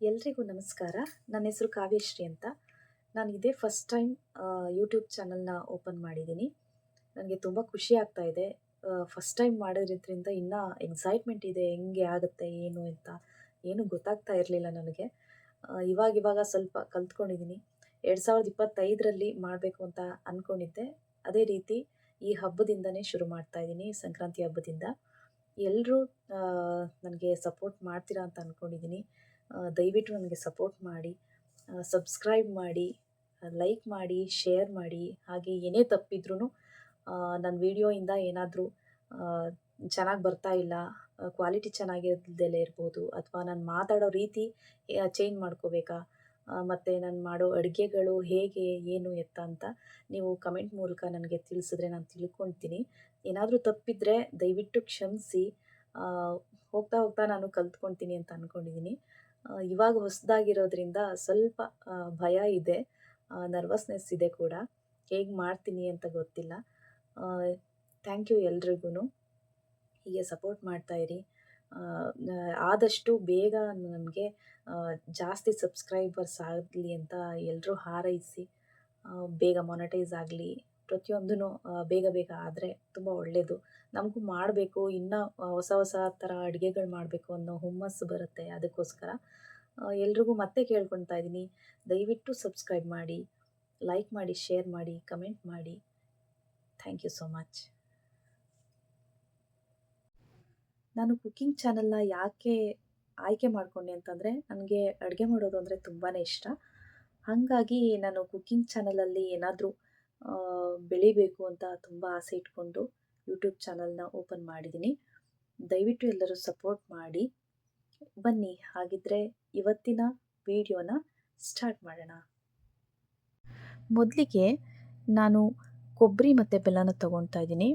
ಎಲ್ರಿಗೂ ನಮಸ್ಕಾರ. ನನ್ನ ಹೆಸರು ಕಾವ್ಯಶ್ರೀ ಅಂತ. ನಾನು ಇದೇ ಫಸ್ಟ್ ಟೈಮ್ ಯೂಟ್ಯೂಬ್ ಚಾನಲ್ನ ಓಪನ್ ಮಾಡಿದ್ದೀನಿ. ನನಗೆ ತುಂಬ ಖುಷಿ ಆಗ್ತಾ ಇದೆ. ಫಸ್ಟ್ ಟೈಮ್ ಮಾಡೋದ್ರಿಂದ ಇನ್ನೂ ಎಕ್ಸೈಟ್ಮೆಂಟ್ ಇದೆ. ಹೆಂಗೆ ಆಗುತ್ತೆ, ಏನು ಅಂತ ಏನು ಗೊತ್ತಾಗ್ತಾ ಇರಲಿಲ್ಲ ನನಗೆ. ಇವಾಗ ಇವಾಗ ಸ್ವಲ್ಪ ಕಲ್ತ್ಕೊಂಡಿದ್ದೀನಿ. ಎರಡು ಸಾವಿರದ ಇಪ್ಪತ್ತೈದರಲ್ಲಿ ಮಾಡಬೇಕು ಅಂತ ಅಂದ್ಕೊಂಡಿದ್ದೆ ಅದೇ ರೀತಿ ಈ ಹಬ್ಬದಿಂದನೇ ಶುರು ಮಾಡ್ತಾ ಇದ್ದೀನಿ, ಸಂಕ್ರಾಂತಿ ಹಬ್ಬದಿಂದ. ಎಲ್ಲರೂ ನನಗೆ ಸಪೋರ್ಟ್ ಮಾಡ್ತೀರಾ ಅಂತ ಅಂದ್ಕೊಂಡಿದ್ದೀನಿ ದಯವಿಟ್ಟು ನನಗೆ ಸಪೋರ್ಟ್ ಮಾಡಿ ಸಬ್ಸ್ಕ್ರೈಬ್ ಮಾಡಿ ಲೈಕ್ ಮಾಡಿ ಶೇರ್ ಮಾಡಿ, ಹಾಗೆ ಏನೇ ತಪ್ಪಿದ್ರೂ ನನ್ನ ವಿಡಿಯೋಯಿಂದ ಏನಾದರೂ ಚೆನ್ನಾಗಿ ಬರ್ತಾ ಇಲ್ಲ ಕ್ವಾಲಿಟಿ ಚೆನ್ನಾಗಿಲ್ದಲೇ ಇರ್ಬೋದು, ಅಥವಾ ನಾನು ಮಾತಾಡೋ ರೀತಿ ಚೇಂಜ್ ಮಾಡ್ಕೋಬೇಕಾ ಮತ್ತು ನಾನು ಮಾಡೋ ಅಡುಗೆಗಳು ಹೇಗೆ, ಏನು ಎತ್ತ ಅಂತ ನೀವು ಕಮೆಂಟ್ ಮೂಲಕ ನನಗೆ ತಿಳಿಸಿದ್ರೆ ನಾನು ತಿಳ್ಕೊಳ್ತೀನಿ. ಏನಾದರೂ ತಪ್ಪಿದರೆ ದಯವಿಟ್ಟು ಕ್ಷಮಿಸಿ ಹೋಗ್ತಾ ಹೋಗ್ತಾ ನಾನು ಕಲ್ತ್ಕೊಳ್ತೀನಿ ಅಂತ ಅಂದ್ಕೊಂಡಿದ್ದೀನಿ ಇವಾಗ ಹೊಸದಾಗಿರೋದ್ರಿಂದ ಸ್ವಲ್ಪ ಭಯ ಇದೆ. ನರ್ವಸ್ನೆಸ್ ಇದೆ ಕೂಡ. ಹೇಗೆ ಮಾಡ್ತೀನಿ ಅಂತ ಗೊತ್ತಿಲ್ಲ. ಥ್ಯಾಂಕ್ ಯು ಎಲ್ರಿಗೂ ಹೀಗೆ ಸಪೋರ್ಟ್ ಮಾಡ್ತಾಯಿರಿ ಆದಷ್ಟು ಬೇಗ ನಮಗೆ ಜಾಸ್ತಿ ಸಬ್ಸ್ಕ್ರೈಬರ್ಸ್ ಆಗಲಿ ಅಂತ ಎಲ್ಲರೂ ಹಾರೈಸಿ ಬೇಗ ಮೊನಟೈಸ್ ಆಗಲಿ. ಪ್ರತಿಯೊಂದೂ ಬೇಗ ಬೇಗ ಆದರೆ ತುಂಬ ಒಳ್ಳೆಯದು ನಮಗೂ ಮಾಡಬೇಕು, ಇನ್ನೂ ಹೊಸ ಹೊಸ ಥರ ಅಡುಗೆಗಳು ಮಾಡಬೇಕು ಅನ್ನೋ ಹುಮ್ಮಸ್ಸು ಬರುತ್ತೆ ಅದಕ್ಕೋಸ್ಕರ. ಎಲ್ರಿಗೂ ಮತ್ತೆ ಕೇಳ್ಕೊಳ್ತಾ ಇದ್ದೀನಿ. ದಯವಿಟ್ಟು ಸಬ್ಸ್ಕ್ರೈಬ್ ಮಾಡಿ, ಲೈಕ್ ಮಾಡಿ, ಶೇರ್ ಮಾಡಿ, ಕಮೆಂಟ್ ಮಾಡಿ. Thank you so much. ನಾನು ಕುಕ್ಕಿಂಗ್ ಚಾನಲ್ನ ಯಾಕೆ ಆಯ್ಕೆ ಮಾಡ್ಕೊಂಡೆ ಅಂತಂದರೆ, ನನಗೆ ಅಡುಗೆ ಮಾಡೋದು ಅಂದರೆ ತುಂಬಾ ಇಷ್ಟ. ಹಾಗಾಗಿ ನಾನು ಕುಕ್ಕಿಂಗ್ ಚಾನಲಲ್ಲಿ ಏನಾದರೂ ಬೆಳಿಬೇಕು ಅಂತ ತುಂಬ ಆಸೆ ಇಟ್ಕೊಂಡು ಯೂಟ್ಯೂಬ್ ಚಾನಲ್ನ ಓಪನ್ ಮಾಡಿದ್ದೀನಿ. ದಯವಿಟ್ಟು ಎಲ್ಲರೂ ಸಪೋರ್ಟ್ ಮಾಡಿ. ಬನ್ನಿ, ಹಾಗಿದ್ರೆ ಇವತ್ತಿನ ವಿಡಿಯೋನ ಸ್ಟಾರ್ಟ್ ಮಾಡೋಣ. ಮೊದಲಿಗೆ ನಾನು ಕೊಬ್ಬರಿ ಮತ್ತು ಬೆಲ್ಲನ ತಗೊಳ್ತಾ ಇದ್ದೀನಿ.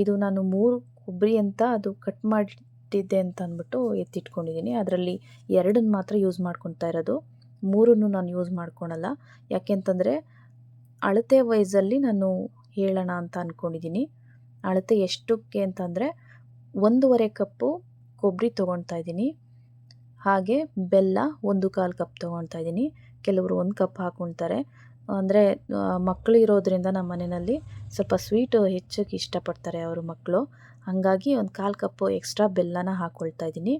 ಇದು ನಾನು ಮೂರು ಕೊಬ್ಬರಿ ಅಂತ ಅದು ಕಟ್ ಮಾಡಿಟ್ಟಿದ್ದೆ ಅಂತ ಅಂದ್ಬಿಟ್ಟು ಎತ್ತಿಟ್ಕೊಂಡಿದ್ದೀನಿ. ಅದರಲ್ಲಿ ಎರಡನ್ನು ಮಾತ್ರ ಯೂಸ್ ಮಾಡ್ಕೊತಾ ಇರೋದು. ಮೂರನ್ನು ನಾನು ಯೂಸ್ ಮಾಡ್ಕೊಳಲ್ಲ. ಯಾಕೆಂತಂದರೆ ಅಳತೆ ವೈಸಲ್ಲಿ ನಾನು ಹೇಳೋಣ ಅಂತ ಅಂದ್ಕೊಂಡಿದ್ದೀನಿ ಅಳತೆ ಎಷ್ಟಕ್ಕೆ ಅಂತಂದರೆ ಒಂದೂವರೆ ಕಪ್ಪು ಕೊಬ್ಬರಿ ತೊಗೊಳ್ತಾ ಇದ್ದೀನಿ. ಹಾಗೆ ಬೆಲ್ಲ ಒಂದು ಕಾಲು ಕಪ್ ತೊಗೊಳ್ತಾ ಇದ್ದೀನಿ. ಕೆಲವರು ಒಂದು ಕಪ್ ಹಾಕ್ಕೊಳ್ತಾರೆ ಅಂದರೆ ಮಕ್ಕಳು ಇರೋದ್ರಿಂದ ನಮ್ಮ ಮನೆಯಲ್ಲಿ ಸ್ವಲ್ಪ ಸ್ವೀಟು ಹೆಚ್ಚಕ್ಕೆ ಇಷ್ಟಪಡ್ತಾರೆ ಅವರು ಮಕ್ಕಳು ಹಾಗಾಗಿ ಒಂದು ಕಾಲು ಕಪ್ಪು ಎಕ್ಸ್ಟ್ರಾ ಬೆಲ್ಲನ ಹಾಕ್ಕೊಳ್ತಾ ಇದ್ದೀನಿ.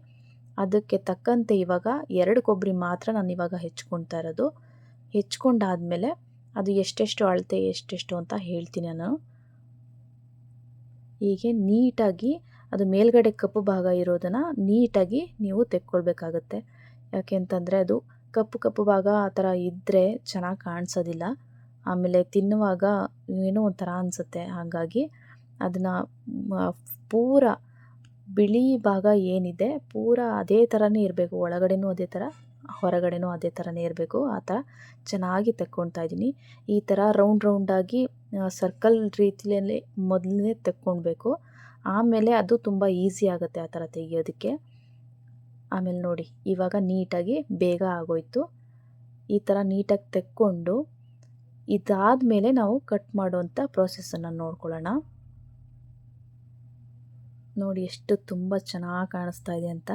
ಅದಕ್ಕೆ ತಕ್ಕಂತೆ ಇವಾಗ ಎರಡು ಕೊಬ್ಬರಿ ಮಾತ್ರ ನಾನು ಇವಾಗ ಹೆಚ್ಕೊಳ್ತಾ ಇರೋದು. ಹೆಚ್ಕೊಂಡಾದಮೇಲೆ ಅದು ಎಷ್ಟೆಷ್ಟು ಅಳತೆ, ಎಷ್ಟೆಷ್ಟು ಅಂತ ಹೇಳ್ತೀನಿ ನಾನು. ಹೀಗೆ ನೀಟಾಗಿ ಅದು ಮೇಲ್ಗಡೆ ಕಪ್ಪು ಭಾಗ ಇರೋದನ್ನು ನೀಟಾಗಿ ನೀವು ತೆಕ್ಕೊಳ್ಬೇಕಾಗತ್ತೆ. ಯಾಕೆ ಅಂತಂದರೆ ಅದು ಕಪ್ಪು ಕಪ್ಪು ಭಾಗ ಆ ಥರ ಇದ್ದರೆ ಚೆನ್ನಾಗಿ ಕಾಣಿಸೋದಿಲ್ಲ. ಆಮೇಲೆ ತಿನ್ನುವಾಗ ಏನೋ ಒಂಥರ ಅನಿಸುತ್ತೆ. ಹಾಗಾಗಿ ಅದನ್ನು ಪೂರ ಬಿಳಿ ಭಾಗ ಏನಿದೆ, ಪೂರ ಅದೇ ಥರನೇ ಇರಬೇಕು. ಒಳಗಡೆನೂ ಅದೇ ಥರ ಹೊರಗಡೆನೂ ಅದೇ ಥರನೇ ಇರಬೇಕು. ಆ ಥರ ಚೆನ್ನಾಗಿ ತೆಕ್ಕೊಳ್ತಾ ಇದ್ದೀನಿ. ಈ ಥರ ರೌಂಡ್ ರೌಂಡಾಗಿ ಸರ್ಕಲ್ ರೀತಿಯಲ್ಲಿ ಮೊದಲನೇ ತೆಕ್ಕೊಳ್ಬೇಕು. ಆಮೇಲೆ ಅದು ತುಂಬ ಈಸಿ ಆಗುತ್ತೆ ಆ ಥರ ತೆಗಿಯೋದಕ್ಕೆ. ಆಮೇಲೆ ನೋಡಿ, ಇವಾಗ ನೀಟಾಗಿ ಬೇಗ ಆಗೋಯ್ತು. ಈ ಥರ ನೀಟಾಗಿ ತೆಕ್ಕೊಂಡು, ಇದಾದಮೇಲೆ ನಾವು ಕಟ್ ಮಾಡುವಂಥ ಪ್ರೋಸೆಸ್ಸನ್ನು ನೋಡ್ಕೊಳ್ಳೋಣ. ನೋಡಿ, ಎಷ್ಟು ತುಂಬ ಚೆನ್ನಾಗಿ ಕಾಣಿಸ್ತಾ ಇದೆ ಅಂತ.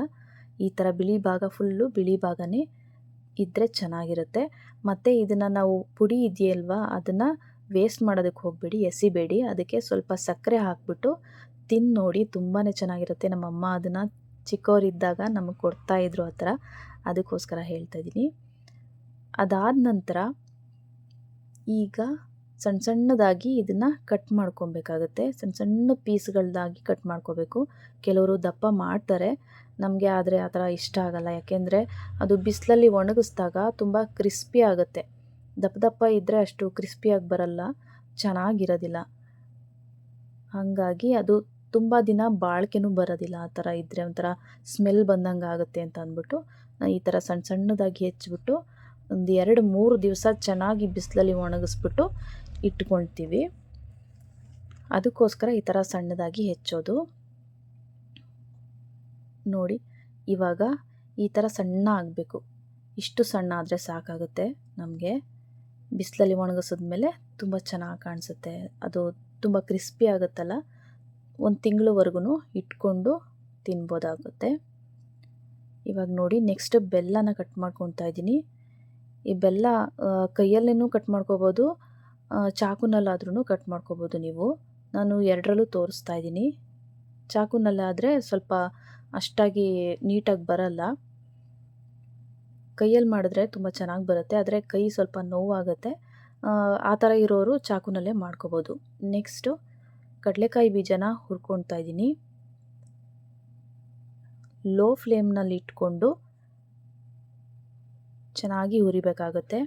ಈ ಥರ ಬಿಳಿ ಭಾಗ ಫುಲ್ಲು ಬಿಳಿ ಭಾಗನೇ ಇದ್ದರೆ ಚೆನ್ನಾಗಿರುತ್ತೆ. ಮತ್ತು ಇದನ್ನು ನಾವು ಪುಡಿ ಇದೆಯಲ್ವಾ, ಅದನ್ನು ವೇಸ್ಟ್ ಮಾಡೋದಕ್ಕೆ ಹೋಗಬೇಡಿ, ಎಸಿಬೇಡಿ. ಅದಕ್ಕೆ ಸ್ವಲ್ಪ ಸಕ್ಕರೆ ಹಾಕ್ಬಿಟ್ಟು ತಿಂದು ನೋಡಿ ತುಂಬಾ ಚೆನ್ನಾಗಿರುತ್ತೆ. ನಮ್ಮಮ್ಮ ಅದನ್ನು ಚಿಕ್ಕವರಿದ್ದಾಗ ನಮಗೆ ಕೊಡ್ತಾಯಿದ್ರು ಆ ಥರ. ಅದಕ್ಕೋಸ್ಕರ ಹೇಳ್ತಾ ಇದ್ದೀನಿ. ಅದಾದ ನಂತರ ಈಗ ಸಣ್ಣ ಸಣ್ಣದಾಗಿ ಇದನ್ನು ಕಟ್ ಮಾಡ್ಕೊಬೇಕಾಗತ್ತೆ. ಸಣ್ಣ ಸಣ್ಣ ಪೀಸ್ಗಳದಾಗಿ ಕಟ್ ಮಾಡ್ಕೋಬೇಕು. ಕೆಲವರು ದಪ್ಪ ಮಾಡ್ತಾರೆ. ನಮಗೆ ಆದರೆ ಆ ಥರ ಇಷ್ಟ ಆಗಲ್ಲ. ಯಾಕೆಂದರೆ ಅದು ಬಿಸಿಲಲ್ಲಿ ಒಣಗಿಸ್ದಾಗ ತುಂಬ ಕ್ರಿಸ್ಪಿ ಆಗುತ್ತೆ. ದಪ್ಪ ದಪ್ಪ ಇದ್ದರೆ ಅಷ್ಟು ಕ್ರಿಸ್ಪಿಯಾಗಿ ಬರಲ್ಲ. ಚೆನ್ನಾಗಿರೋದಿಲ್ಲ. ಹಾಗಾಗಿ ಅದು ತುಂಬ ದಿನ ಬಾಳಿಕೆನೂ ಬರೋದಿಲ್ಲ. ಆ ಥರ ಇದ್ದರೆ ಒಂಥರ ಸ್ಮೆಲ್ ಬಂದಂಗೆ ಆಗುತ್ತೆ ಅಂತ ಅಂದ್ಬಿಟ್ಟು ಈ ಥರ ಸಣ್ಣ ಸಣ್ಣದಾಗಿ ಹೆಚ್ಚಿಬಿಟ್ಟು ಒಂದು ಎರಡು ಮೂರು ದಿವಸ ಚೆನ್ನಾಗಿ ಬಿಸಿಲಲ್ಲಿ ಒಣಗಿಸ್ಬಿಟ್ಟು ಇಟ್ಕೊಳ್ತೀವಿ. ಅದಕ್ಕೋಸ್ಕರ ಈ ಥರ ಸಣ್ಣದಾಗಿ ಹೆಚ್ಚೋದು. ನೋಡಿ, ಇವಾಗ ಈ ಥರ ಸಣ್ಣ ಆಗಬೇಕು. ಇಷ್ಟು ಸಣ್ಣ ಆದರೆ ಸಾಕಾಗುತ್ತೆ ನಮಗೆ. ಬಿಸಿಲಲ್ಲಿ ಒಣಗಿಸಿದ್ಮೇಲೆ ತುಂಬ ಚೆನ್ನಾಗಿ ಕಾಣಿಸುತ್ತೆ. ಅದು ತುಂಬ ಕ್ರಿಸ್ಪಿ ಆಗುತ್ತಲ್ಲ, ಒಂದು ತಿಂಗಳವರೆಗೂ ಇಟ್ಕೊಂಡು ತಿನ್ಬೋದಾಗುತ್ತೆ. ಇವಾಗ ನೋಡಿ, ನೆಕ್ಸ್ಟ್ ಬೆಲ್ಲನ ಕಟ್ ಮಾಡ್ಕೊತಾ ಇದ್ದೀನಿ ಈ ಬೆಲ್ಲ ಕೈಯಲ್ಲೇನೂ ಕಟ್ ಮಾಡ್ಕೋಬೋದು. ಚಾಕುನಲ್ಲಾದ್ರೂ ಕಟ್ ಮಾಡ್ಕೋಬೋದು ನೀವು. ನಾನು ಎರಡರಲ್ಲೂ ತೋರಿಸ್ತಾ ಇದ್ದೀನಿ. ಚಾಕುನಲ್ಲಾದರೆ ಸ್ವಲ್ಪ ಅಷ್ಟಾಗಿ ನೀಟಾಗಿ ಬರಲ್ಲ. ಕೈಯಲ್ಲಿ ಮಾಡಿದ್ರೆ ತುಂಬ ಚೆನ್ನಾಗಿ ಬರುತ್ತೆ. ಆದರೆ ಕೈ ಸ್ವಲ್ಪ ನೋವಾಗುತ್ತೆ. ಆ ಥರ ಇರೋರು ಚಾಕುನಲ್ಲೇ ಮಾಡ್ಕೋಬೋದು. ನೆಕ್ಸ್ಟು ಕಡಲೆಕಾಯಿ ಬೀಜನ ಹುರ್ಕೊಳ್ತಾ ಇದ್ದೀನಿ. ಲೋ ಫ್ಲೇಮ್ನಲ್ಲಿ ಇಟ್ಕೊಂಡು ಚೆನ್ನಾಗಿ ಹುರಿಬೇಕಾಗತ್ತೆ.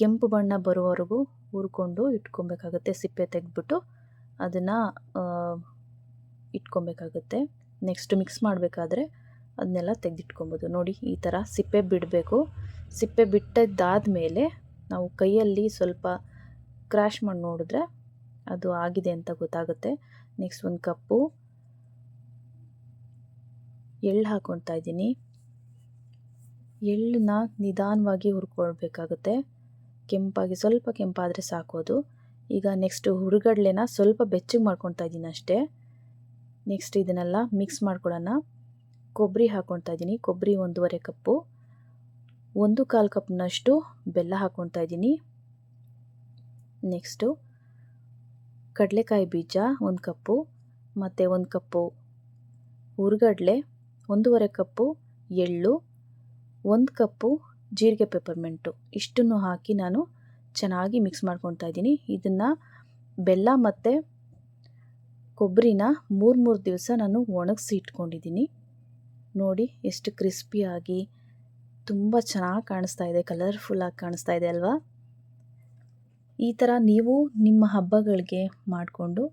ಕೆಂಪು ಬಣ್ಣ ಬರೋವರೆಗೂ ಹುರ್ಕೊಂಡು ಇಟ್ಕೊಬೇಕಾಗುತ್ತೆ. ಸಿಪ್ಪೆ ತೆಗೆದ್ಬಿಟ್ಟು ಅದನ್ನು ಇಟ್ಕೊಬೇಕಾಗುತ್ತೆ. ನೆಕ್ಸ್ಟ್ ಮಿಕ್ಸ್ ಮಾಡಬೇಕಾದ್ರೆ ಅದನ್ನೆಲ್ಲ ತೆಗೆದಿಟ್ಕೊಬೋದು. ನೋಡಿ, ಈ ಥರ ಸಿಪ್ಪೆ ಬಿಡಬೇಕು. ಸಿಪ್ಪೆ ಬಿಟ್ಟದ್ದಾದಮೇಲೆ ನಾವು ಕೈಯಲ್ಲಿ ಸ್ವಲ್ಪ ಕ್ರ್ಯಾಶ್ ಮಾಡಿ ನೋಡಿದ್ರೆ ಅದು ಆಗಿದೆ ಅಂತ ಗೊತ್ತಾಗುತ್ತೆ. ನೆಕ್ಸ್ಟ್ ಒಂದು ಕಪ್ಪು ಎಳ್ಳು ಹಾಕ್ಕೊಳ್ತಾ ಇದ್ದೀನಿ. ಎಳ್ಳನ್ನ ನಿಧಾನವಾಗಿ ಹುರ್ಕೊಳ್ಬೇಕಾಗುತ್ತೆ. ಕೆಂಪಾಗಿ, ಸ್ವಲ್ಪ ಕೆಂಪಾದರೆ ಸಾಕೋದು. ಈಗ ನೆಕ್ಸ್ಟ್ ಹುರುಗಡಲೆನ ಸ್ವಲ್ಪ ಬೆಚ್ಚಗೆ ಮಾಡ್ಕೊತಾ ಇದ್ದೀನಿ ಅಷ್ಟೇ. ನೆಕ್ಸ್ಟ್ ಇದನ್ನೆಲ್ಲ ಮಿಕ್ಸ್ ಮಾಡ್ಕೊಳ್ಳೋಣ. ಕೊಬ್ಬರಿ ಹಾಕ್ಕೊತಾ ಇದ್ದೀನಿ. ಕೊಬ್ಬರಿ ಒಂದೂವರೆ ಕಪ್ಪು. ಒಂದು ಕಾಲು ಕಪ್ನಷ್ಟು ಬೆಲ್ಲ ಹಾಕ್ಕೊತಾ ಇದ್ದೀನಿ. ನೆಕ್ಸ್ಟು ಕಡಲೆಕಾಯಿ ಬೀಜ ಒಂದು ಕಪ್ಪು. ಮತ್ತು ಒಂದು ಕಪ್ಪು ಹುರುಗಡ್ಲೆ, ಒಂದೂವರೆ ಕಪ್ಪು ಎಳ್ಳು, ಒಂದು ಕಪ್ಪು ಜೀರಿಗೆ ಪೆಪ್ಪರ್ಮೆಂಟು ಇಷ್ಟನ್ನು ಹಾಕಿ ನಾನು ಚೆನ್ನಾಗಿ ಮಿಕ್ಸ್ ಮಾಡ್ಕೊತಾ ಇದ್ದೀನಿ. ಇದನ್ನು ಬೆಲ್ಲ ಮತ್ತು ಕೊಬ್ಬರಿನ ಮೂರು ಮೂರು ದಿವಸ ನಾನು ಒಣಗಿಸಿ ಇಟ್ಕೊಂಡಿದ್ದೀನಿ. ನೋಡಿ ಎಷ್ಟು ಕ್ರಿಸ್ಪಿಯಾಗಿ ತುಂಬ ಚೆನ್ನಾಗಿ ಕಾಣಿಸ್ತಾ ಇದೆ ಕಲರ್ಫುಲ್ಲಾಗಿ ಕಾಣಿಸ್ತಾ ಇದೆ ಅಲ್ವಾ? ಈ ಥರ ನೀವು ನಿಮ್ಮ ಹಬ್ಬಗಳಿಗೆ ಮಾಡಿಕೊಂಡು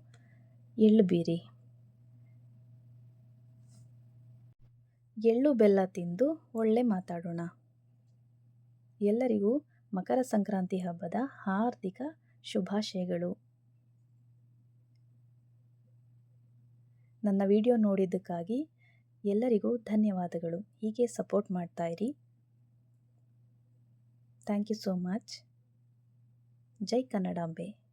ಎಳ್ಳು ಬೀರಿ ಎಳ್ಳು ಬೆಲ್ಲ ತಿಂದು ಒಳ್ಳೆ ಮಾತಾಡೋಣ. ಎಲ್ಲರಿಗೂ ಮಕರ ಸಂಕ್ರಾಂತಿ ಹಬ್ಬದ ಹಾರ್ದಿಕ ಶುಭಾಶಯಗಳು. ನನ್ನ ವಿಡಿಯೋ ನೋಡಿದ್ದಕ್ಕಾಗಿ ಎಲ್ಲರಿಗೂ ಧನ್ಯವಾದಗಳು. ಹೀಗೆ ಸಪೋರ್ಟ್ ಮಾಡ್ತಾಯಿರಿ ಥ್ಯಾಂಕ್ ಯು ಸೋ ಮಚ್. ಜೈ ಕನ್ನಡಾಂಬೆ